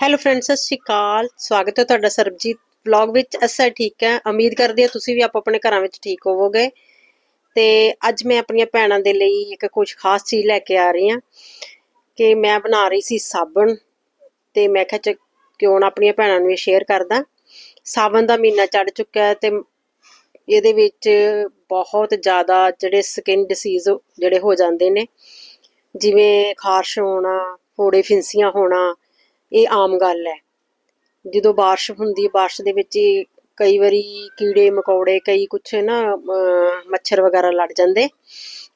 Hello friends ਸਤਿ ਸ਼੍ਰੀ ਅਕਾਲ। ਸਵਾਗਤ ਹੈ ਤੁਹਾਡਾ ਸਰਬਜੀਤ ਵਲੌਗ ਵਿੱਚ। ਅਸਾਂ ਠੀਕ ਹੈ। ਉਮੀਦ ਕਰਦੀ ਹਾਂ ਤੁਸੀਂ ਵੀ ਆਪੋ ਆਪਣੇ ਘਰਾਂ ਵਿੱਚ ਠੀਕ ਹੋਵੋਗੇ। ਤੇ ਅੱਜ ਮੈਂ ਆਪਣੀਆਂ ਭੈਣਾਂ ਦੇ ਲਈ ਇੱਕ ਕੁਝ ਖਾਸ ਚੀਜ਼ ਲੈ ਕੇ ਆ ਰਹੀ ਹਾਂ ਕਿ ਮੈਂ ਬਣਾ ਰਹੀ ਸੀ ਸਾਬਣ। ਤੇ ਮੈਂ ਕਿਹਾ ਕਿਉਂ ਨਾ ਆਪਣੀਆਂ ਭੈਣਾਂ ਨੂੰ ਇਹ ਸ਼ੇਅਰ ਕਰਦਾ। ਸਾਬਣ ਦਾ ਮਹੀਨਾ ਚੜ ਚੁੱਕਾ ਹੈ ਤੇ ਇਹਦੇ ਵਿੱਚ ਬਹੁਤ ਜ਼ਿਆਦਾ ਜਿਹੜੇ ਸਕਿਨ ਡਿਸੀਜ਼ ਜਿਹੜੇ ਹੋ ਜਾਂਦੇ ਨੇ। ਜਿਵੇਂ ਖਾਰਸ਼ ਹੋਣਾ, ਫੋੜੇ ਫਿੰਸੀਆਂ ਹੋਣਾ ਇਹ ਆਮ ਗੱਲ ਹੈ। ਜਦੋਂ ਬਾਰਿਸ਼ ਹੁੰਦੀ ਹੈ, ਬਾਰਿਸ਼ ਦੇ ਵਿੱਚ ਕਈ ਵਾਰੀ ਕੀੜੇ, ਮਕੌੜੇ, ਕਈ ਕੁਛ ਨਾ ਮੱਛਰ ਵਗੈਰਾ ਲੜ ਜਾਂਦੇ।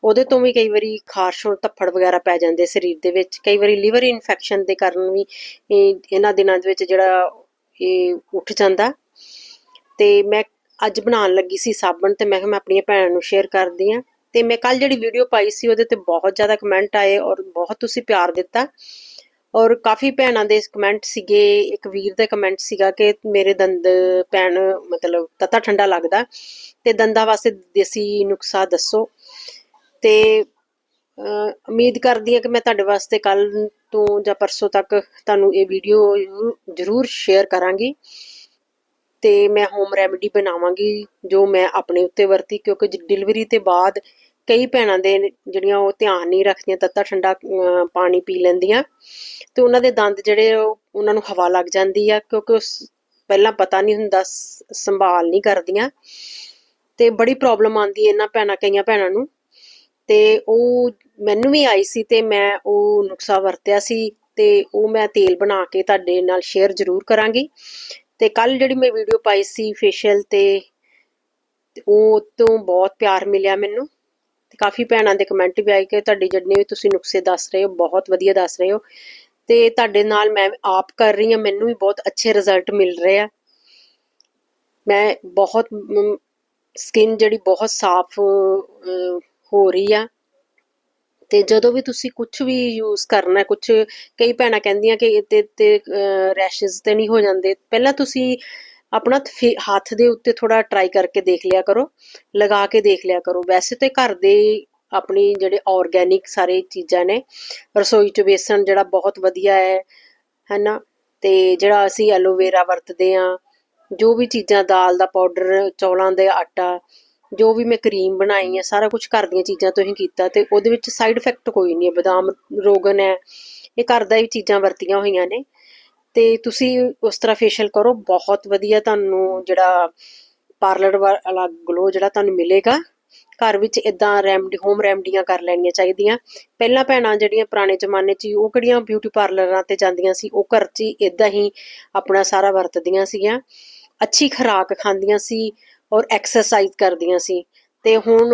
ਉਹਦੇ ਤੋਂ ਵੀ ਕਈ ਵਾਰੀ ਖਾਰਸ਼ ਹੋਣ, ਧੱਫੜ ਵਗੈਰਾ ਪੈ ਜਾਂਦੇ ਸਰੀਰ ਦੇ ਵਿੱਚ। ਕਈ ਵਾਰੀ ਲਿਵਰ ਇਨਫੈਕਸ਼ਨ ਦੇ ਕਾਰਨ ਵੀ ਇਹਨਾਂ ਦਿਨਾਂ ਦੇ ਵਿੱਚ ਜਿਹੜਾ ਇਹ ਉੱਠ ਜਾਂਦਾ। ਤੇ ਮੈਂ ਅੱਜ ਬਣਾਉਣ ਲੱਗੀ ਸੀ ਸਾਬਣ ਤੇ ਮੈਂ ਕਿਹਾ ਮੈਂ ਆਪਣੀਆਂ ਭੈਣਾਂ ਨੂੰ ਸ਼ੇਅਰ ਕਰਦੀ ਆ ਤੇ ਮੈਂ ਕੱਲ ਜਿਹੜੀ ਵੀਡੀਓ ਪਾਈ ਸੀ, ਉਹਦੇ ਤੇ ਬਹੁਤ ਜ਼ਿਆਦਾ ਕਮੈਂਟ ਆਏ ਔਰ ਬਹੁਤ ਤੁਸੀਂ ਪਿਆਰ ਦਿੱਤਾ। ਔਰ ਕਾਫੀ ਭੈਣਾਂ ਦੇ ਕਮੈਂਟ ਸੀਗੇ, ਇੱਕ ਵੀਰ ਦਾ ਕਮੈਂਟ ਸੀਗਾ ਕਿ ਮੇਰੇ ਦੰਦ ਪੈਣ ਮਤਲਬ ਤਤਾ ਠੰਡਾ ਲੱਗਦਾ ਤੇ ਦੰਦਾਂ ਵਾਸਤੇ ਦੇਸੀ ਨੁਕਸਾ ਦੱਸੋ। ਤੇ ਉਮੀਦ ਕਰਦੀ ਹਾਂ ਕਿ ਮੈਂ ਤੁਹਾਡੇ ਵਾਸਤੇ ਕੱਲ ਤੋਂ ਜਾਂ ਪਰਸੋਂ ਤੱਕ ਤੁਹਾਨੂੰ ਇਹ ਵੀਡੀਓ ਜ਼ਰੂਰ ਸ਼ੇਅਰ ਕਰਾਂਗੀ। ਤੇ ਮੈਂ ਹੋਮ ਰੈਮੇਡੀ ਬਣਾਵਾਂਗੀ, ਜੋ ਮੈਂ ਆਪਣੇ ਉੱਤੇ ਵਰਤੀ, ਕਿਉਂਕਿ ਡਿਲੀਵਰੀ ਤੇ ਬਾਅਦ ਕਈ ਭੈਣਾਂ ਦੇ ਜਿਹੜੀਆਂ ਉਹ ਧਿਆਨ ਨਹੀਂ ਰੱਖਦੀਆਂ, ਤੱਤਾ ਠੰਡਾ ਪਾਣੀ ਪੀ ਲੈਂਦੀਆਂ। ਤੇ ਉਹਨਾਂ ਦੇ ਦੰਦ ਜਿਹੜੇ ਉਹਨਾਂ ਨੂੰ ਹਵਾ ਲੱਗ ਜਾਂਦੀ ਆ, ਕਿਉਂਕਿ ਪਹਿਲਾਂ ਪਤਾ ਨਹੀਂ ਹੁੰਦਾ ਸੰਭਾਲ ਨਹੀਂ ਕਰਦੀਆਂ। ਤੇ ਬੜੀ ਪ੍ਰੋਬਲਮ ਆਉਂਦੀ ਹੈ ਇਹਨਾਂ ਭੈਣਾਂ, ਕਈਆਂ ਭੈਣਾਂ ਨੂੰ। ਤੇ ਉਹ ਮੈਨੂੰ ਵੀ ਆਈ ਸੀ ਤੇ ਮੈਂ ਉਹ ਨੁਕਸਾ ਵਰਤਿਆ ਸੀ ਤੇ ਉਹ ਮੈਂ ਤੇਲ ਬਣਾ ਕੇ ਤੁਹਾਡੇ ਨਾਲ ਸ਼ੇਅਰ ਜ਼ਰੂਰ ਕਰਾਂਗੀ। ਤੇ ਕੱਲ ਜਿਹੜੀ ਮੈਂ ਵੀਡੀਓ ਪਾਈ ਸੀ ਫੇਸ਼ੀਅਲ ਤੇ ਤੇ ਉਹ ਤੋਂ ਬਹੁਤ ਪਿਆਰ ਮਿਲਿਆ ਮੈਨੂੰ। ਤੇ ਕਾਫੀ ਭੈਣਾਂ ਦੇ ਕਮੈਂਟ ਵੀ ਆਏ ਕਿ ਤੁਹਾਡੇ ਜਿਹੜੇ ਵੀ ਤੁਸੀਂ ਨੁਕਸੇ ਦੱਸ ਰਹੇ ਹੋ, ਬਹੁਤ ਵਧੀਆ ਦੱਸ ਰਹੇ ਹੋ। ਤੇ ਤੁਹਾਡੇ ਨਾਲ ਮੈਂ ਆਪ ਕਰ ਰਹੀ ਹਾਂ, ਮੈਨੂੰ ਵੀ ਬਹੁਤ ਅੱਛੇ ਰਿਜ਼ਲਟ ਮਿਲ ਰਹੇ ਆ। ਮੈਂ ਬਹੁਤ ਸਕਿਨ ਜਿਹੜੀ ਬਹੁਤ ਸਾਫ਼ ਹੋ ਰਹੀ ਆ। ਤੇ ਜਦੋਂ ਵੀ ਤੁਸੀਂ ਕੁਝ ਵੀ ਯੂਜ਼ ਕਰਨਾ ਕੁਝ ਕਈ ਭੈਣਾਂ ਕਹਿੰਦੀਆਂ ਕਿ ਇਹਦੇ ਤੇ ਰੈਸ਼ਸ ਤੇ ਨਹੀਂ ਹੋ ਜਾਂਦੇ। ਪਹਿਲਾਂ ਤੁਸੀਂ ਆਪਣਾ ਹੱਥ ਦੇ ਉੱਤੇ ਥੋੜਾ ਟਰਾਈ ਕਰਕੇ ਦੇਖ ਲਿਆ ਕਰੋ, ਲਗਾ ਕੇ ਦੇਖ ਲਿਆ ਕਰੋ। ਵੈਸੇ ਤੇ ਘਰ ਦੇ ਆਪਣੀ ਜਿਹੜੇ ਆਰਗੈਨਿਕ ਸਾਰੇ ਚੀਜ਼ਾਂ ਨੇ, ਰਸੋਈ ਚ ਬੇਸਣ ਜਿਹੜਾ ਬਹੁਤ ਵਧੀਆ ਹੈ, ਹੈਨਾ? ਤੇ ਜਿਹੜਾ ਅਸੀਂ ਐਲੋਵੇਰਾ ਵਰਤਦੇ ਆ ਜੋ ਵੀ ਚੀਜ਼ਾਂ ਦਾਲ ਦਾ ਪਾਊਡਰ ਚੌਲਾਂ ਦੇ ਆਟਾ, ਜੋ ਵੀ ਮੈਂ ਕਰੀਮ ਬਣਾਈ ਹੈ, ਸਾਰਾ ਕੁਝ ਘਰ ਦੀਆਂ ਚੀਜ਼ਾਂ ਤੋਂ ਹੀ ਕੀਤਾ ਤੇ ਉਹਦੇ ਵਿੱਚ ਸਾਈਡ ਇਫੈਕਟ ਕੋਈ ਨਹੀਂ ਹੈ। ਬਦਾਮ ਰੋਗਨ ਹੈ, ਇਹ ਘਰ ਦਾ ਹੀ ਚੀਜ਼ਾਂ ਵਰਤੀਆਂ ਹੋਈਆਂ ਨੇ। ਤੇ ਤੁਸੀਂ ਉਸ ਤਰ੍ਹਾਂ ਫੇਸ਼ੀਅਲ ਕਰੋ, ਬਹੁਤ ਵਧੀਆ ਤੁਹਾਨੂੰ ਜਿਹੜਾ ਪਾਰਲਰ ਵਾਲਾ ਗਲੋ ਜਿਹੜਾ ਤੁਹਾਨੂੰ ਮਿਲੇਗਾ। ਘਰ ਵਿੱਚ ਇਦਾਂ ਰੈਮਡੀ ਹੋਮ ਰੈਮਡੀਆਂ ਕਰ ਲੈਣੀਆਂ ਚਾਹੀਦੀਆਂ। ਪਹਿਲਾਂ ਭੈਣਾਂ ਜਿਹੜੀਆਂ ਪੁਰਾਣੇ ਜ਼ਮਾਨੇ 'ਚ ਉਹ ਕਿਹੜੀਆਂ ਬਿਊਟੀ ਪਾਰਲਰਾਂ ਤੇ ਜਾਂਦੀਆਂ ਸੀ, ਉਹ ਘਰ 'ਚ ਹੀ ਇਦਾਂ ਹੀ ਆਪਣਾ ਸਾਰਾ ਵਰਤਦੀਆਂ ਸੀਗੀਆਂ। ਅੱਛੀ ਖੁਰਾਕ ਖਾਂਦੀਆਂ ਸੀ ਔਰ ਐਕਸਰਸਾਈਜ਼ ਕਰਦੀਆਂ ਸੀ। ਤੇ ਹੁਣ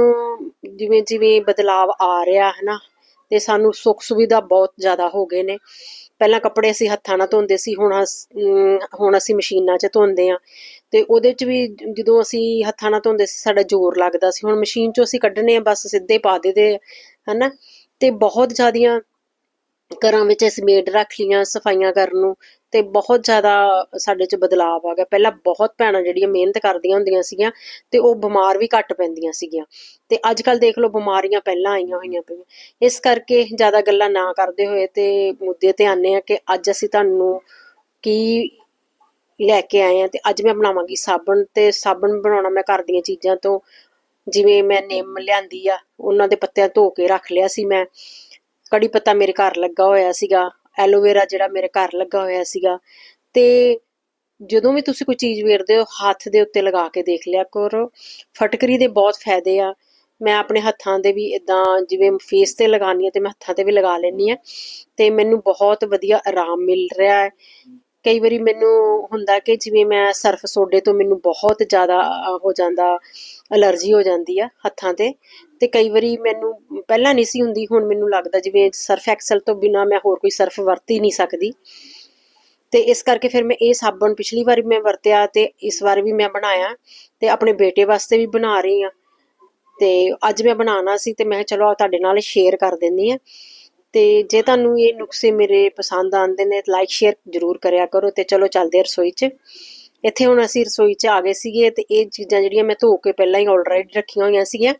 ਜਿਵੇਂ ਜਿਵੇਂ ਬਦਲਾਵ ਆ ਰਿਹਾ ਹੈ ਨਾ, ਤੇ ਸਾਨੂੰ ਸੁੱਖ ਸੁਵਿਧਾ ਬਹੁਤ ਜ਼ਿਆਦਾ ਹੋ ਗਏ ਨੇ। ਪਹਿਲਾਂ ਕੱਪੜੇ ਅਸੀਂ ਹੱਥਾਂ ਨਾਲ ਧੋਂਦੇ ਸੀ, ਹੁਣ ਅਸ- ਹੁਣ ਅਸੀਂ ਮਸ਼ੀਨਾਂ 'ਚ ਧੋਂਦੇ ਆ ਤੇ ਉਹਦੇ 'ਚ ਵੀ ਜਦੋਂ ਅਸੀਂ ਹੱਥਾਂ ਨਾਲ ਧੋਂਦੇ ਸੀ, ਸਾਡਾ ਜ਼ੋਰ ਲੱਗਦਾ ਸੀ। ਹੁਣ ਮਸ਼ੀਨ 'ਚੋਂ ਅਸੀਂ ਕੱਢਣੇ ਆ ਬਸ ਸਿੱਧੇ ਪਾ ਦੇਦੇ ਹਨਾ? ਤੇ ਬਹੁਤ ਜ਼ਿਆਦੀਆਂ ਘਰਾਂ ਵਿੱਚ ਅਸੀਂ ਰੱਖ ਲਈਆਂ, ਸਫਾਈਆਂ ਕਰਨ ਨੂੰ ਤੇ ਬਹੁਤ ਜ਼ਿਆਦਾ ਸਾਡੇ 'ਚ ਬਦਲਾਅ ਆ ਗਿਆ। ਪਹਿਲਾਂ ਬਹੁਤ ਭੈਣਾਂ ਜਿਹੜੀਆਂ ਮਿਹਨਤ ਕਰਦੀਆਂ ਹੁੰਦੀਆਂ ਸੀਗੀਆਂ ਤੇ ਉਹ ਬਿਮਾਰ ਵੀ ਘੱਟ ਪੈਂਦੀਆਂ ਸੀਗੀਆਂ। ਤੇ ਅੱਜ ਕੱਲ ਦੇਖ ਲਓ ਬਿਮਾਰੀਆਂ ਪਹਿਲਾਂ ਆਈਆਂ ਹੋਈਆਂ ਪਈਆਂ। ਇਸ ਕਰਕੇ ਜ਼ਿਆਦਾ ਗੱਲਾਂ ਨਾ ਕਰਦੇ ਹੋਏ ਤੇ ਮੁੱਦੇ ਤੇ ਆਨੇ ਆ ਕਿ ਅੱਜ ਅਸੀਂ ਤੁਹਾਨੂੰ ਕੀ ਲੈ ਕੇ ਆਏ ਆ ਤੇ ਅੱਜ ਮੈਂ ਬਣਾਵਾਂਗੀ ਸਾਬਣ ਤੇ ਸਾਬਣ ਬਣਾਉਣਾ ਮੈਂ ਘਰ ਦੀਆਂ ਚੀਜ਼ਾਂ ਤੋਂ। ਜਿਵੇਂ ਮੈਂ ਨਿੰਮ ਲਿਆਂਦੀ ਆ, ਉਹਨਾਂ ਦੇ ਪੱਤਿਆਂ ਧੋ ਕੇ ਰੱਖ ਲਿਆ ਸੀ ਮੈਂ। ਕੜੀ ਪੱਤਾ ਮੇਰੇ ਘਰ ਲੱਗਾ ਹੋਇਆ ਸੀਗਾ ਐਲੋਵੇਰਾ ਜਿਹੜਾ ਮੇਰੇ ਘਰ ਲੱਗਾ ਹੋਇਆ ਸੀਗਾ। ਤੇ ਜਦੋਂ ਵੀ ਤੁਸੀਂ ਕੋਈ ਚੀਜ਼ ਵੇਰਦੇ ਹੋ, ਹੱਥ ਦੇ ਉੱਤੇ ਲਗਾ ਕੇ ਦੇਖ ਲਿਆ ਕਰੋ। ਫਟਕਰੀ ਦੇ ਬਹੁਤ ਫਾਇਦੇ ਆ। ਮੈਂ ਆਪਣੇ ਹੱਥਾਂ ਦੇ ਵੀ ਇਦਾਂ ਜਿਵੇਂ ਫੇਸ ਤੇ ਲਗਾਉਣੀ ਆ ਤੇ ਮੈਂ ਹੱਥਾਂ ਤੇ ਵੀ ਲਗਾ ਲੈਣੀ ਆ ਤੇ ਮੈਨੂੰ ਬਹੁਤ ਵਧੀਆ ਆਰਾਮ ਮਿਲ ਰਿਹਾ ਹੈ। ਕਈ ਵਾਰੀ ਮੈਨੂੰ ਹੁੰਦਾ ਕਿ ਜਿਵੇਂ ਮੈਂ ਸਰਫ ਸੋਡੇ ਤੋਂ ਮੈਨੂੰ ਬਹੁਤ ਜ਼ਿਆਦਾ ਹੋ ਜਾਂਦਾ। ਅਲਰਜੀ ਹੋ ਜਾਂਦੀ ਆ ਹੱਥਾਂ ਤੇ। ਤੇ ਕਈ ਵਾਰੀ ਮੈਨੂੰ ਪਹਿਲਾਂ ਨਹੀਂ ਸੀ ਹੁੰਦੀ, ਹੁਣ ਮੈਨੂੰ ਲੱਗਦਾ ਜਿਵੇਂ ਸਰਫ ਐਕਸਲ ਤੋਂ ਬਿਨਾ ਮੈਂ ਹੋਰ ਕੋਈ ਸਰਫ ਵਰਤ ਹੀ ਨਹੀਂ ਸਕਦੀ। ਤੇ ਇਸ ਕਰਕੇ ਫਿਰ ਮੈਂ ਇਹ ਸਾਬਣ ਪਿਛਲੀ ਵਾਰੀ ਮੈਂ ਵਰਤਿਆ ਤੇ ਇਸ ਵਾਰ ਵੀ ਮੈਂ ਬਣਾਇਆ ਤੇ ਆਪਣੇ ਬੇਟੇ ਵਾਸਤੇ ਵੀ ਬਣਾ ਰਹੀ ਆ। ਤੇ ਅੱਜ ਮੈਂ ਬਣਾਉਣਾ ਸੀ ਤੇ ਮੈਂ ਚਲੋ ਤੁਹਾਡੇ ਨਾਲ ਸ਼ੇਅਰ ਕਰ ਦਿੰਦੀ ਆ। ਤੇ ਜੇ ਤੁਹਾਨੂੰ ਇਹ ਨੁਕਸੇ ਮੇਰੇ ਪਸੰਦ ਆਉਂਦੇ ਨੇ ਲਾਈਕ ਸ਼ੇਅਰ ਜਰੂਰ ਕਰਿਆ ਕਰੋ ਤੇ ਚਲੋ ਚੱਲਦੇ ਰਸੋਈ 'ਚ। ਇੱਥੇ ਹੁਣ ਅਸੀਂ ਰਸੋਈ 'ਚ ਆ ਗਏ ਸੀਗੇ ਤੇ ਇਹ ਚੀਜ਼ਾਂ ਜਿਹੜੀਆਂ ਮੈਂ ਧੋ ਕੇ ਪਹਿਲਾਂ ਹੀ ਆਲਰੇਡੀ ਰੱਖੀਆਂ ਹੋਈਆਂ ਸੀਗੀਆਂ।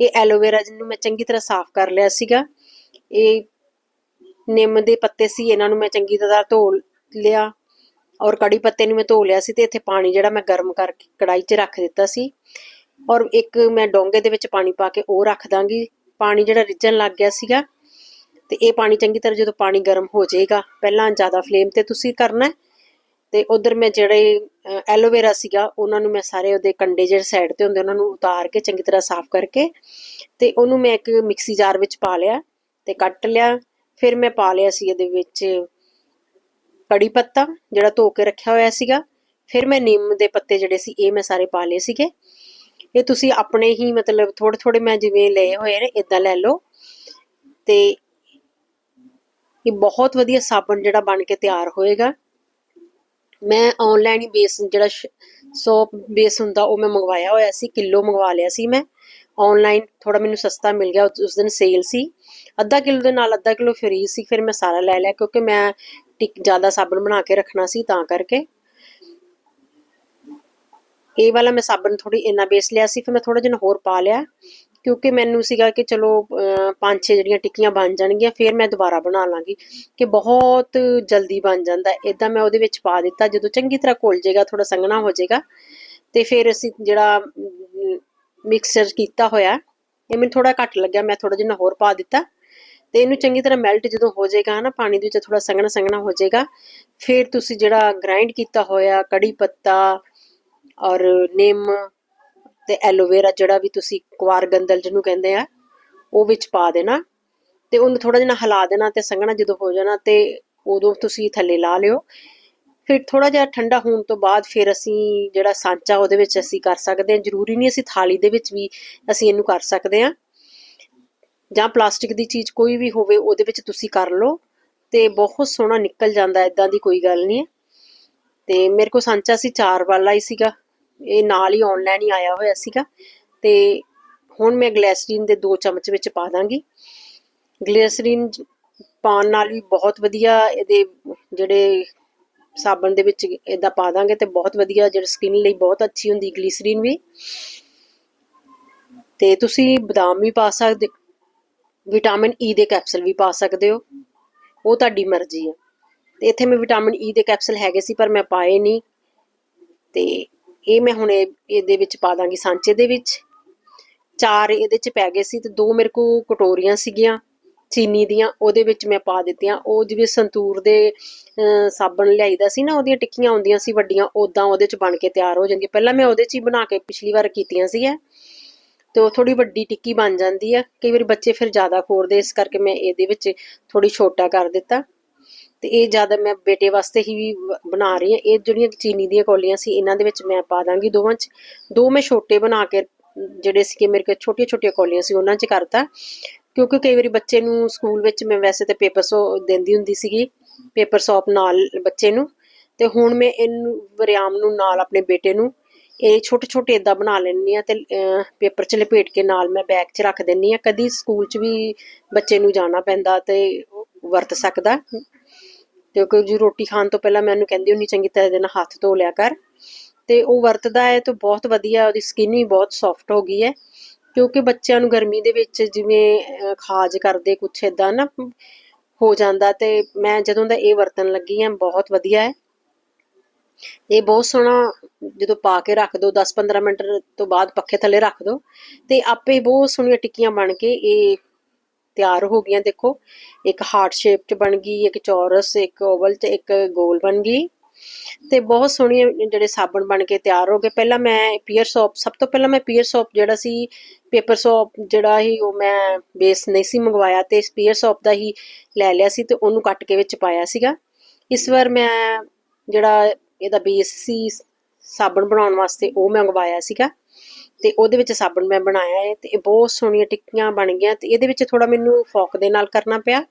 ਇਹ ਐਲੋਵੇਰਾ ਜਿਹਨੂੰ ਮੈਂ ਚੰਗੀ ਤਰ੍ਹਾਂ ਸਾਫ਼ ਕਰ ਲਿਆ ਸੀਗਾ। ਇਹ ਨਿੰਮ ਦੇ ਪੱਤੇ ਸੀ, ਇਹਨਾਂ ਨੂੰ ਮੈਂ ਚੰਗੀ ਤਰ੍ਹਾਂ ਧੋ ਲਿਆ ਔਰ ਕੜੀ ਪੱਤੇ ਨੂੰ ਮੈਂ ਧੋ ਲਿਆ ਸੀ ਤੇ ਇੱਥੇ ਪਾਣੀ ਜਿਹੜਾ ਮੈਂ ਗਰਮ ਕਰਕੇ ਕੜਾਈ 'ਚ ਰੱਖ ਦਿੱਤਾ ਸੀ। ਔਰ ਇੱਕ ਮੈਂ ਡੋਂਗੇ ਦੇ ਵਿੱਚ ਪਾਣੀ ਪਾ ਕੇ ਉਹ ਰੱਖ ਦਾਂਗੀ। ਪਾਣੀ ਜਿਹੜਾ ਰਿੱਝਣ ਲੱਗ ਗਿਆ ਸੀਗਾ ਤੇ ਇਹ ਪਾਣੀ ਚੰਗੀ ਤਰ੍ਹਾਂ ਜਦੋਂ ਪਾਣੀ ਗਰਮ ਹੋ ਜਾਏਗਾ, ਪਹਿਲਾਂ ਜ਼ਿਆਦਾ ਫਲੇਮ ਤੇ ਤੁਸੀਂ ਕਰਨਾ ਤੇ ਉਧਰ ਮੈਂ ਜਿਹੜੇ ਐਲੋਵੇਰਾ ਸੀਗਾ, ਉਹਨਾਂ ਨੂੰ ਮੈਂ ਸਾਰੇ ਉਹਦੇ ਕੰਡੇ ਜਿਹੜੇ ਸਾਈਡ ਤੇ ਹੁੰਦੇ, ਉਹਨਾਂ ਨੂੰ ਉਤਾਰ ਕੇ ਚੰਗੀ ਤਰ੍ਹਾਂ ਸਾਫ਼ ਕਰਕੇ ਤੇ ਉਹਨੂੰ ਮੈਂ ਇੱਕ ਮਿਕਸੀ ਜਾਰ ਵਿੱਚ ਪਾ ਲਿਆ ਤੇ ਕੱਟ ਲਿਆ। ਫਿਰ ਮੈਂ ਪਾ ਲਿਆ ਸੀ ਇਹਦੇ ਵਿੱਚ ਕੜੀ ਪੱਤਾ, ਜਿਹੜਾ ਧੋ ਕੇ ਰੱਖਿਆ ਹੋਇਆ ਸੀਗਾ। ਫਿਰ ਮੈਂ ਨਿੰਮ ਦੇ ਪੱਤੇ ਜਿਹੜੇ ਸੀ, ਇਹ ਮੈਂ ਸਾਰੇ ਪਾ ਲਏ ਸੀਗੇ। ਇਹ ਤੁਸੀਂ ਆਪਣੇ ਹੀ ਮਤਲਬ ਥੋੜੇ ਥੋੜੇ ਮੈਂ ਜਿਵੇਂ ਲਏ ਹੋਏ ਨੇ ਇਦਾਂ ਲੈ ਲਓ। ਤੇ ਇਹ ਬਹੁਤ ਵਧੀਆ ਸਾਬਣ ਜਿਹੜਾ ਬਣ ਕੇ ਤਿਆਰ ਹੋਏਗਾ। ਮੈਂ ਆਨਲਾਈਨ ਹੀ ਬੇਸ ਜਿਹੜਾ ਸੋਪ ਬੇਸ ਹੁੰਦਾ, ਉਹ ਮੈਂ ਮੰਗਵਾਇਆ ਹੋਇਆ ਸੀ, ਕਿਲੋ ਮੰਗਵਾ ਲਿਆ ਸੀ ਮੈਂ। ਆਨਲਾਈਨ ਥੋੜਾ ਮੈਨੂੰ ਸਸਤਾ ਮਿਲ ਗਿਆ, ਉਸ ਦਿਨ ਸੇਲ ਸੀ। ਅੱਧਾ ਕਿਲੋ ਦੇ ਨਾਲ ਅੱਧਾ ਕਿਲੋ ਫਰੀ ਸੀ, ਫਿਰ ਮੈਂ ਸਾਰਾ ਲੈ ਲਿਆ, ਕਿਉਂਕਿ ਮੈਂ ਟਿਕ ਜ਼ਿਆਦਾ ਸਾਬਣ ਬਣਾ ਕੇ ਰੱਖਣਾ ਸੀ, ਤਾਂ ਕਰਕੇ। ਇਹ ਵਾਲਾ ਮੈਂ ਸਾਬਣ ਥੋੜੀ ਇੰਨਾ ਬੇਸ ਲਿਆ ਸੀ, ਫਿਰ ਮੈਂ ਥੋੜਾ ਜਿਹਾ ਹੋਰ ਪਾ ਲਿਆ। ਕਿਉਂਕਿ ਮੈਨੂੰ ਸੀਗਾ ਕਿ ਚਲੋ ਪੰਜ ਛੇ ਜਿਹੜੀਆਂ ਟਿੱਕੀਆਂ ਬਣ ਜਾਣਗੀਆਂ, ਫਿਰ ਮੈਂ ਦੁਬਾਰਾ ਬਣਾ ਲਾਂਗੀ। ਕਿ ਬਹੁਤ ਜਲਦੀ ਬਣ ਜਾਂਦਾ। ਇਦਾਂ ਮੈਂ ਉਹਦੇ ਵਿੱਚ ਪਾ ਦਿੱਤਾ। ਜਦੋਂ ਚੰਗੀ ਤਰ੍ਹਾਂ ਘੁਲ ਜਾਏਗਾ ਥੋੜਾ ਸੰਘਣਾ ਹੋ ਜਾਏਗਾ। ਤੇ ਫਿਰ ਅਸੀਂ ਜਿਹੜਾ ਮਿਕਸਚਰ ਕੀਤਾ ਹੋਇਆ, ਇਹ ਮੈਨੂੰ ਥੋੜਾ ਘੱਟ ਲੱਗਿਆ। ਮੈਂ ਥੋੜਾ ਜਿਹਾ ਹੋਰ ਪਾ ਦਿੱਤਾ। ਤੇ ਇਹਨੂੰ ਚੰਗੀ ਤਰ੍ਹਾਂ ਮੈਲਟ ਜਦੋਂ ਹੋ ਜਾਏਗਾ ਨਾ, ਪਾਣੀ ਦੇ ਵਿੱਚ ਥੋੜਾ ਸੰਘਣਾ ਸੰਘਣਾ ਹੋ ਜਾਏਗਾ। ਫਿਰ ਤੁਸੀਂ ਜਿਹੜਾ ਗ੍ਰਾਈਂਡ ਕੀਤਾ ਹੋਇਆ, ਕੜੀ ਪੱਤਾ ਔਰ ਨਿੰਮ ਤੇ ਐਲੋਵੇਰਾ ਜਿਹੜਾ ਵੀ ਤੁਸੀਂ ਕੁਵਾਰ ਗੰਦਲ ਜਿਹਨੂੰ ਕਹਿੰਦੇ ਆ, ਉਹ ਵਿੱਚ ਪਾ ਦੇਣਾ ਤੇ ਉਹਨੂੰ ਥੋੜਾ ਜਿਹਾ ਹਿਲਾ ਦੇਣਾ ਤੇ ਸੰਘਣਾ ਜਦੋਂ ਹੋ ਜਾਣਾ ਤੇ ਉਦੋਂ ਤੁਸੀਂ ਥੱਲੇ ਲਾ ਲਿਓ। ਫਿਰ ਥੋੜਾ ਜਿਹਾ ਠੰਡਾ ਹੋਣ ਤੋਂ ਬਾਅਦ ਫਿਰ ਅਸੀਂ ਜਿਹੜਾ ਸਾਂਚਾ ਉਹਦੇ ਵਿੱਚ ਅਸੀਂ ਕਰ ਸਕਦੇ ਹਾਂ। ਜ਼ਰੂਰੀ ਨਹੀਂ ਅਸੀਂ ਥਾਲੀ ਦੇ ਵਿੱਚ ਵੀ ਅਸੀਂ ਇਹਨੂੰ ਕਰ ਸਕਦੇ ਹਾਂ। ਜਾਂ ਪਲਾਸਟਿਕ ਦੀ ਚੀਜ਼ ਕੋਈ ਵੀ ਹੋਵੇ ਉਹਦੇ ਵਿੱਚ ਤੁਸੀਂ ਕਰ ਲਓ ਤੇ ਬਹੁਤ ਸੋਹਣਾ ਨਿਕਲ ਜਾਂਦਾ ਇਦਾਂ ਦੀ ਕੋਈ ਗੱਲ ਨਹੀਂ ਤੇ ਮੇਰੇ ਕੋਲ ਸਾਂਚਾ ਸੀ, ਚਾਰ ਵਾਲਾ ਹੀ ਸੀਗਾ। ਇਹ ਨਾਲ ਹੀ ਆਨਲਾਈਨ ਹੀ ਆਇਆ ਹੋਇਆ ਸੀਗਾ। ਤੇ ਹੁਣ ਮੈਂ ਗਲੈਸਰੀਨ ਦੇ 2 ਚਮਚ ਵਿੱਚ ਪਾ ਦਾਂਗੀ। ਗਲੈਸਰੀਨ ਪਾਣ ਨਾਲ ਵੀ ਬਹੁਤ ਵਧੀਆ ਇਹਦੇ ਜਿਹੜੇ ਸਾਬਣ ਦੇ ਵਿੱਚ ਇਦਾਂ ਪਾ ਦਾਂਗੇ ਤੇ ਬਹੁਤ ਵਧੀਆ ਜਿਹੜੀ ਸਕਿਨ ਲਈ ਬਹੁਤ ਅੱਛੀ ਹੁੰਦੀ ਗਲੀਸਰੀਨ ਵੀ। ਤੇ ਤੁਸੀਂ ਬਦਾਮ ਵੀ ਪਾ ਸਕਦੇ ਵਿਟਾਮਿਨ ਈ e ਦੇ ਕੈਪਸੂਲ ਵੀ ਪਾ ਸਕਦੇ ਹੋ। ਉਹ ਤੁਹਾਡੀ ਮਰਜ਼ੀ ਹੈ ਤੇ ਇੱਥੇ ਮੈਂ ਵਿਟਾਮਿਨ ਈ e ਦੇ ਕੈਪਸੂਲ ਹੈਗੇ ਸੀ ਪਰ ਮੈਂ ਪਾਏ ਨਹੀਂ। ਤੇ ਇਹ ਮੈਂ ਹੁਣ ਇਹਦੇ ਵਿੱਚ ਪਾ ਦਾਂਗੀ ਸਾਂਚੇ ਦੇ ਵਿੱਚ। ਚਾਰ ਇਹਦੇ ਚ ਪੈ ਗਏ ਸੀ ਤੇ ਦੋ ਮੇਰੇ ਕੋ ਕਟੋਰੀਆਂ ਸੀਗੀਆਂ, ਚੀਨੀ ਦੀਆਂ, ਉਹਦੇ ਵਿੱਚ ਮੈਂ ਪਾ ਦਿੱਤੀਆਂ। ਉਹ ਜਿਵੇਂ ਸੰਤੂਰ ਦੇ ਸਾਬਣ ਲਿਆਈਦਾ ਸੀ ਨਾ, ਉਹਦੀਆਂ ਟਿੱਕੀਆਂ ਹੁੰਦੀਆਂ ਸੀ ਵੱਡੀਆਂ ਉਦਾਂ ਉਹਦੇ ਚ ਬਣ ਕੇ ਤਿਆਰ ਹੋ ਜਾਂਦੀ। ਪਹਿਲਾਂ ਮੈਂ ਉਹਦੇ ਚ ਹੀ ਬਣਾ ਕੇ ਪਿਛਲੀ ਵਾਰ ਕੀਤੀਆਂ ਸੀ ਤੇ ਉਹ ਥੋੜੀ ਵੱਡੀ ਟਿੱਕੀ ਬਣ ਜਾਂਦੀ ਆ। ਕਈ ਵਾਰੀ ਬੱਚੇ ਫਿਰ ਜ਼ਿਆਦਾ ਖੋਰਦੇ ਇਸ ਕਰਕੇ ਮੈਂ ਇਹਦੇ ਵਿੱਚ ਥੋੜੀ ਛੋਟਾ ਕਰ ਦਿੱਤਾ। ਤੇ ਇਹ ਜ਼ਿਆਦਾ ਮੈਂ ਬੇਟੇ ਵਾਸਤੇ ਹੀ ਵੀ ਬਣਾ ਰਹੀ ਹਾਂ। ਇਹ ਜਿਹੜੀਆਂ ਚੀਨੀ ਦੀਆਂ ਕੌਲੀਆਂ ਸੀ, ਇਹਨਾਂ ਦੇ ਵਿੱਚ ਮੈਂ ਪਾ ਦਾਂਗੀ ਦੋਵਾਂ 'ਚ। ਦੋ ਮੈਂ ਛੋਟੇ ਬਣਾ ਕੇ, ਜਿਹੜੇ ਸੀ ਕਿ ਮੇਰੇ ਕੋਲ ਛੋਟੀਆਂ ਛੋਟੀਆਂ ਕੌਲੀਆਂ ਸੀ, ਉਹਨਾਂ 'ਚ ਕਰਤਾ। ਕਿਉਂਕਿ ਕਈ ਵਾਰੀ ਬੱਚੇ ਨੂੰ ਸਕੂਲ ਵਿੱਚ ਮੈਂ ਵੈਸੇ ਤੇ ਪੇਪਰ ਸੋ ਦਿੰਦੀ ਹੁੰਦੀ ਸੀਗੀ, ਪੇਪਰ ਸੌਪ ਨਾਲ ਬੱਚੇ ਨੂੰ। ਤੇ ਹੁਣ ਮੈਂ ਇਹਨੂੰ, ਵਰਿਆਮ ਨੂੰ ਨਾਲ ਆਪਣੇ ਬੇਟੇ ਨੂੰ, ਇਹ ਛੋਟੇ ਛੋਟੇ ਇਦਾਂ ਬਣਾ ਲੈਣੀ ਆ ਤੇ ਪੇਪਰ 'ਚ ਲਪੇਟ ਕੇ ਨਾਲ ਮੈਂ ਬੈਗ 'ਚ ਰੱਖ ਦਿੰਨੀ ਆ ਕਦੀ ਸਕੂਲ 'ਚ ਵੀ ਬੱਚੇ ਨੂੰ ਜਾਣਾ ਪੈਂਦਾ ਤੇ ਵਰਤ ਸਕਦਾ। ਕਿਉਂਕਿ ਰੋਟੀ ਖਾਣ ਤੋਂ ਪਹਿਲਾਂ ਮੈਨੂੰ ਕਹਿੰਦੀ ਹੁੰਨੀ ਚੰਗੀ ਤਰ੍ਹਾਂ ਦੇ ਨਾਲ ਹੱਥ ਧੋ ਲਿਆ ਕਰ। ਤੇ ਉਹ ਵਰਤਦਾ ਹੈ ਤਾਂ ਬਹੁਤ ਵਧੀਆ, ਉਹਦੀ ਸਕਿਨ ਵੀ ਬਹੁਤ ਸੌਫਟ ਹੋ ਗਈ ਹੈ, ਕਿਉਂਕਿ ਬੱਚਿਆਂ ਨੂੰ ਗਰਮੀ ਦੇ ਵਿੱਚ ਜਿਵੇਂ ਖਾਜ ਕਰਦੇ ਕੁਛ ਇਦਾਂ ਨਾ ਹੋ ਜਾਂਦਾ ਤੇ ਮੈਂ ਜਦੋਂ ਦਾ ਇਹ ਵਰਤਣ ਲੱਗੀ ਆ ਬਹੁਤ ਵਧੀਆ ਹੈ। ਇਹ ਬਹੁਤ ਸੋਹਣਾ ਜਦੋਂ ਪਾ ਕੇ ਰੱਖ ਦੋ 10-15 ਮਿੰਟ ਤੋਂ ਬਾਅਦ ਪੱਖੇ ਥੱਲੇ ਰੱਖ ਦੋ ਤੇ ਆਪੇ ਬਹੁਤ ਸੋਹਣੀਆਂ ਟਿੱਕੀਆਂ ਬਣ ਕੇ ਇਹ ਤਿਆਰ ਹੋ ਗਈਆਂ। ਦੇਖੋ, ਇੱਕ ਹਾਰਟ ਸ਼ੇਪ ਚ ਬਣ ਗਈ, ਇੱਕ ਚੌਰਸ, ਇੱਕ ਓਵਲ ਤੇ ਇੱਕ ਗੋਲ ਬਣ ਗਈ। ਤੇ ਬਹੁਤ ਸੋਹਣੇ ਜਿਹੜੇ ਸਾਬਣ ਬਣ ਕੇ ਤਿਆਰ ਹੋ ਗਏ। ਪਹਿਲਾਂ ਮੈਂ ਪੀਅਰ ਸੋਪ, ਸਭ ਤੋਂ ਪਹਿਲਾਂ ਮੈਂ ਪੀਅਰ ਸੋਪ ਜਿਹੜਾ ਸੀ ਪੇਪਰ ਸੋਪ ਜਿਹੜਾ ਹੀ ਉਹ ਮੈਂ ਬੇਸ ਨਹੀਂ ਸੀ ਮੰਗਵਾਇਆ ਤੇ ਪੀਅਰ ਸੋਪ ਦਾ ਹੀ ਲੈ ਲਿਆ ਸੀ ਤੇ ਉਹਨੂੰ ਕੱਟ ਕੇ ਵਿੱਚ ਪਾਇਆ ਸੀਗਾ। ਇਸ ਵਾਰ ਮੈਂ ਜਿਹੜਾ ਇਹਦਾ ਬੇਸ ਸੀ, ਸਾਬਣ ਬਣਾਉਣ ਵਾਸਤੇ ਉਹ ਮੈਂ ਮੰਗਵਾਇਆ ਸੀਗਾ। ਤੇ ਉਹਦੇ ਵਿੱਚ ਸਾਬਣ ਮੈਂ ਬਣਾਇਆ ਹੈ ਤੇ ਇਹ ਬਹੁਤ ਸੋਹਣੀਆਂ ਟਿੱਕੀਆਂ ਬਣ ਗਈਆਂ ਤੇ ਇਹਦੇ ਵਿੱਚ ਥੋੜਾ ਮੈਨੂੰ ਫੋਕ ਦੇ ਨਾਲ ਕਰਨਾ ਪਿਆ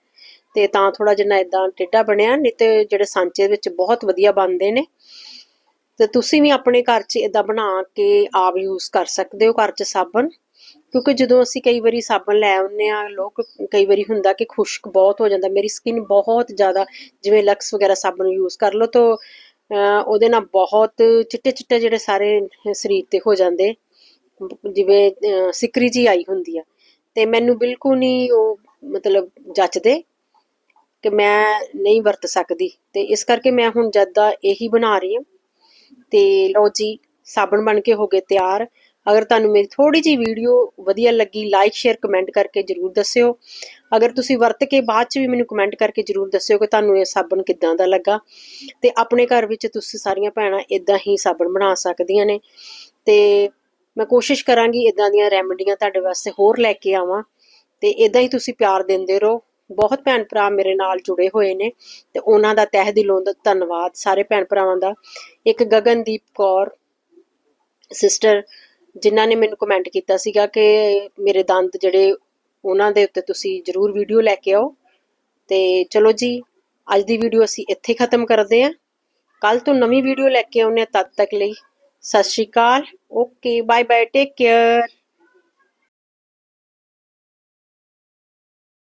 ਤੇ ਤਾਂ ਥੋੜਾ ਜਿਹਾ ਇਦਾਂ ਟੇਢਾ ਬਣਿਆ, ਨਹੀਂ ਤੇ ਜਿਹੜੇ ਸਾਂਚੇ ਵਿੱਚ ਬਹੁਤ ਵਧੀਆ ਬਣਦੇ ਨੇ। ਤੇ ਤੁਸੀਂ ਵੀ ਆਪਣੇ ਘਰ 'ਚ ਇਦਾਂ ਬਣਾ ਕੇ ਆਪ ਯੂਜ਼ ਕਰ ਸਕਦੇ ਹੋ ਘਰ 'ਚ ਸਾਬਣ, ਕਿਉਂਕਿ ਜਦੋਂ ਅਸੀਂ ਕਈ ਵਾਰੀ ਸਾਬਣ ਲੈ ਆਉਂਦੇ ਆ ਲੋਕ ਕਈ ਵਾਰੀ ਹੁੰਦਾ ਕਿ ਖੁਸ਼ਕ ਬਹੁਤ ਹੋ ਜਾਂਦਾ, ਮੇਰੀ ਸਕਿਨ ਬਹੁਤ ਜ਼ਿਆਦਾ ਜਿਵੇਂ ਲਕਸ ਵਗੈਰਾ ਸਾਬਣ ਯੂਜ਼ ਕਰ ਲਓ ਤਾਂ ਉਹਦੇ ਨਾਲ ਬਹੁਤ ਚਿੱਟੇ ਚਿੱਟੇ ਜਿਹੜੇ ਸਾਰੇ ਸਰੀਰ ਤੇ ਹੋ ਜਾਂਦੇ। ਜਿਵੇਂ ਸਿਕਰੀ ਜੀ ਆਈ ਹੁੰਦੀ ਆ, ਤੇ ਮੈਨੂੰ ਬਿਲਕੁਲ ਨਹੀਂ ਉਹ ਮਤਲਬ ਜੱਚਦੇ ਕਿ ਮੈਂ ਨਹੀਂ ਵਰਤ ਸਕਦੀ। ਤੇ ਇਸ ਕਰਕੇ ਮੈਂ ਹੁਣ ਜਦ ਦਾ ਇਹੀ ਬਣਾ ਰਹੀ ਹਾਂ। ਤੇ ਲਓ ਜੀ, ਸਾਬਣ ਬਣ ਕੇ ਹੋ ਗਏ ਤਿਆਰ। ਅਗਰ ਤੁਹਾਨੂੰ ਮੇਰੀ ਥੋੜੀ ਜੀ ਵੀਡੀਓ ਵਧੀਆ ਲੱਗੀ ਲਾਈਕ ਸ਼ੇਅਰ ਕਮੈਂਟ ਕਰਕੇ ਜਰੂਰ ਦੱਸਿਓ। ਅਗਰ ਤੁਸੀਂ ਵਰਤ ਕੇ ਬਾਅਦ ਚ ਵੀ ਮੈਨੂੰ ਕਮੈਂਟ ਕਰਕੇ ਜਰੂਰ ਦੱਸਿਓ ਕਿ ਤੁਹਾਨੂੰ ਇਹ ਸਾਬਣ ਕਿੱਦਾਂ ਦਾ ਲੱਗਾ। ਤੇ ਆਪਣੇ ਘਰ ਵਿੱਚ ਤੁਸੀਂ ਸਾਰੀਆਂ ਭੈਣਾਂ ਇਦਾਂ ਹੀ ਸਾਬਣ ਬਣਾ ਸਕਦੀਆਂ ਨੇ। ਤੇ ਮੈਂ ਕੋਸ਼ਿਸ਼ ਕਰਾਂਗੀ ਇਦਾਂ ਦੀਆਂ ਰੈਮਡੀਆਂ ਤੁਹਾਡੇ ਵਾਸਤੇ ਹੋਰ ਲੈ ਕੇ ਆਵਾਂ ਤੇ ਇਦਾਂ ਹੀ ਤੁਸੀਂ ਪਿਆਰ ਦਿੰਦੇ ਰਹੋ। ਬਹੁਤ ਭੈਣ ਭਰਾ ਮੇਰੇ ਨਾਲ ਜੁੜੇ ਹੋਏ ਨੇ ਤੇ ਉਹਨਾਂ ਦਾ ਤਹਿ ਦਿਲੋਂ ਦਾ ਧੰਨਵਾਦ ਸਾਰੇ ਭੈਣ ਭਰਾਵਾਂ ਦਾ। ਇੱਕ ਗਗਨਦੀਪ ਕੌਰ ਸਿਸਟਰ ਜਿਨ੍ਹਾਂ ਨੇ ਮੈਨੂੰ ਕਮੈਂਟ ਕੀਤਾ ਸੀਗਾ ਕਿ ਮੇਰੇ ਦੰਦ ਜਿਹੜੇ ਉਹਨਾਂ ਦੇ ਉੱਤੇ ਤੁਸੀਂ ਜਰੂਰ ਵੀਡੀਓ ਲੈ ਕੇ ਆਓ। ਤੇ ਚਲੋ ਜੀ, ਅੱਜ ਦੀ ਵੀਡੀਓ ਅਸੀਂ ਇੱਥੇ ਖਤਮ ਕਰਦੇ ਹਾਂ। ਕੱਲ ਤੋਂ ਨਵੀਂ ਵੀਡੀਓ ਲੈ ਕੇ ਆਉਨੇ ਤਦ ਤੱਕ ਲਈ। ਸਤਿ ਸ਼੍ਰੀ ਅਕਾਲ। Okay bye bye take care